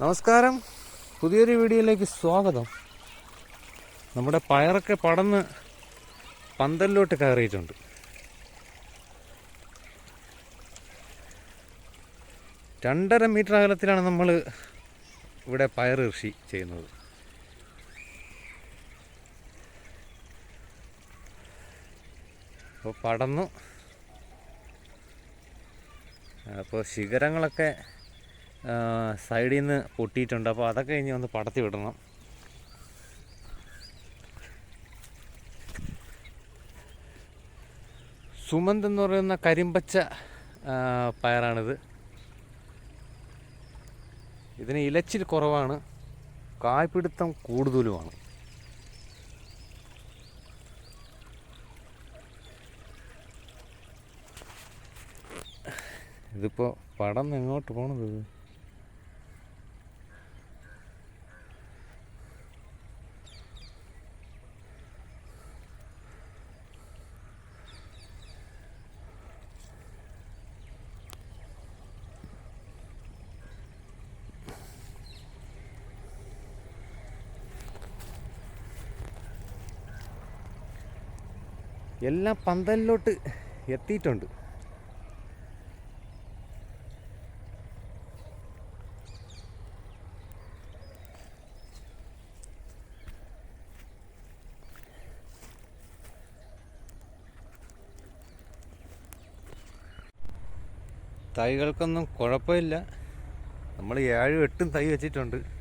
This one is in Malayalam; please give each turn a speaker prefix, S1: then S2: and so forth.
S1: നമസ്കാരം. പുതിയൊരു വീഡിയോയിലേക്ക് സ്വാഗതം. നമ്മുടെ പയറൊക്കെ പടന്ന് പന്തലിലോട്ട് കയറിയിട്ടുണ്ട്. രണ്ടര മീറ്റർ അകലത്തിലാണ് നമ്മൾ ഇവിടെ പയർ കൃഷി ചെയ്യുന്നത്. അപ്പോൾ പടന്നു. അപ്പോൾ ശിഖരങ്ങളൊക്കെ സൈഡിൽ നിന്ന് പൊട്ടിയിട്ടുണ്ട്. അപ്പോൾ അതൊക്കെ ഇനി ഒന്ന് പടത്തി വിടണം. സുമന്ത് എന്ന് പറയുന്ന കരിമ്പച്ച പയറാണിത്. ഇതിന് ഇലച്ചിൽ കുറവാണ്. കായ്പിടുത്തം കൂടുതലുമാണ്. ഇതിപ്പോൾ പടം എങ്ങോട്ട് പോണത് എല്ലാം പന്തലിലോട്ട് എത്തിയിട്ടുണ്ട്. തൈകൾക്കൊന്നും കുഴപ്പമില്ല. നമ്മൾ ഏഴും എട്ടും തൈ വെച്ചിട്ടുണ്ട്.